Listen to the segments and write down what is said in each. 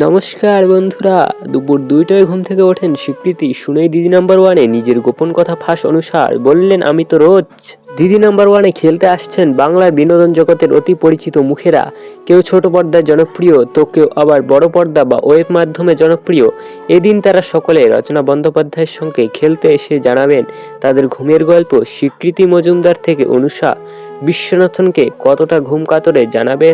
নমস্কার বন্ধুরা, দুপুর দুইটায় ঘুম থেকে ওঠেন স্বীকৃতি শুনেই দিদি নাম্বার ওয়ানে নিজের গোপন কথা ফাঁস অনুসার বললেন, আমি তো রোজ দিদি নাম্বার ওয়ানে খেলতে আসছেন বাংলার বিনোদন জগতের অতি পরিচিত মুখেরা। কেউ ছোট পর্দায় জনপ্রিয়, তো কেউ আবার বড় পর্দা বা ওয়েব মাধ্যমে জনপ্রিয়। এদিন তারা সকলে রচনা বন্দ্যোপাধ্যায়ের সঙ্গে খেলতে এসে জানাবেন তাদের ঘুমের গল্প স্বীকৃতি মজুমদার থেকে অনুষা বিশ্বনাথনকে কতটা ঘুম কাতরে জানাবে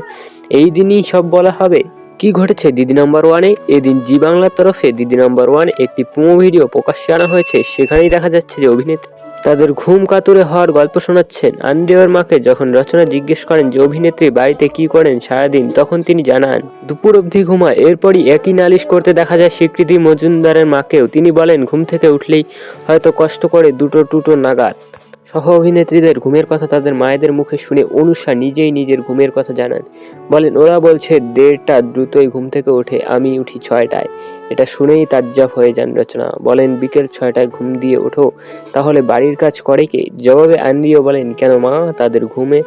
এই দিনই সব বলা হবে। কি ঘটেছে দিদি নাম্বার ওয়ানে এদিন জি বাংলার তরফে দিদি নাম্বার ওয়ান একটি প্রোমো ভিডিও প্রকাশ্যে আনা হয়েছে। সেখানেই দেখা যাচ্ছে যে অভিনেত্রী তাদের ঘুম কাতুরে হওয়ার গল্প শোনাচ্ছেন। আন্ড্রিয়ার মাকে যখন রচনা জিজ্ঞেস করেন যে, অভিনেত্রী, বাড়িতে কি করেন সারাদিন? তখন তিনি জানান, দুপুর অবধি ঘুমায়। এরপরই একই নালিশ করতে দেখা যায় স্বীকৃতি মজুমদারের মাকেও। তিনি বলেন, ঘুম থেকে উঠলেই হয়তো কষ্ট করে দুটো টুটো নাগাদ। সহ অভিনেত্রীদের ঘুমের কথা তাদের মায়েদের মুখে শুনে অনুষা নিজেই নিজের ঘুমের কথা জানান। বলেন, ওরা বলছে দেড়টা দ্রুতই ঘুম থেকে ওঠে, আমি উঠি ছয়টায়। এটা শুনেই তাজ্জাব হয়ে যান রচনা। বলেন, বিকেল ছয়টায় ঘুম দিয়ে ওঠো, তাহলে বাড়ির কাজ করে কে? জবাবে আন্দ্রিও বলেন, কেন মা, তাদের ঘুমে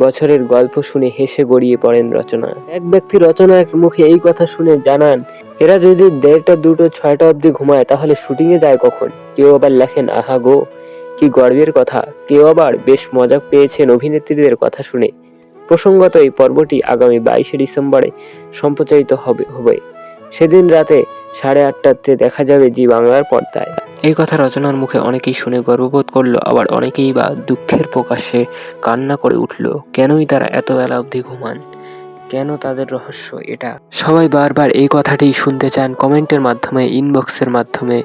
বছরের গল্প শুনে হেসে গড়িয়ে পড়েন রচনা। এক ব্যক্তি রচনার মুখে এই কথা শুনে জানান, এরা যদি দেড়টা, দুটো, ছয়টা অবধি ঘুমায়, তাহলে শুটিংয়ে যায় কখন? কেউ আবার লেখেন, আহা গো কি গর্বের কথা? কেউ আবার বেশ মজা পেয়েছেন অভিনেত্রীদের কথা শুনে। প্রসঙ্গত এই পর্বটি আগামী বাইশে ডিসেম্বরে সম্প্রচারিত হবে হবে। সেদিন রাতে সাড়ে আটটাতে দেখা যাবে জি বাংলার পর্দায়। এই কথা রচনার মুখে অনেকেই শুনে গর্ববোধ করল, আবার অনেকেই বা দুঃখের প্রকাশে কান্না করে উঠল, কেনই তারা এত বেলা অবধি ঘুমান? কেন তাদের রহস্য এটা? সবাই বারবার এই কথাটি শুনতে চান কমেন্টের মাধ্যমে ইনবক্সের মাধ্যমে।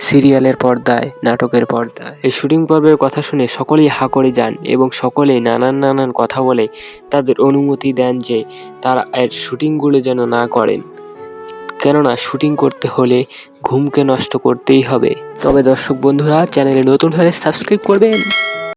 সিরিয়ালের পর্দায়, নাটকের পর্দায়। এই শুটিং পর্বের কথা শুনে সকলেই হা করে যান এবং সকলেই নানান নানান কথা বলে তাদের অনুমতি দেন যে তারা এর শুটিংগুলো যেন না করেন। কেননা শুটিং করতে হলে ঘুমকে নষ্ট করতেই হবে। তবে দর্শক বন্ধুরা, চ্যানেলে নতুন হলে সাবস্ক্রাইব করবেন।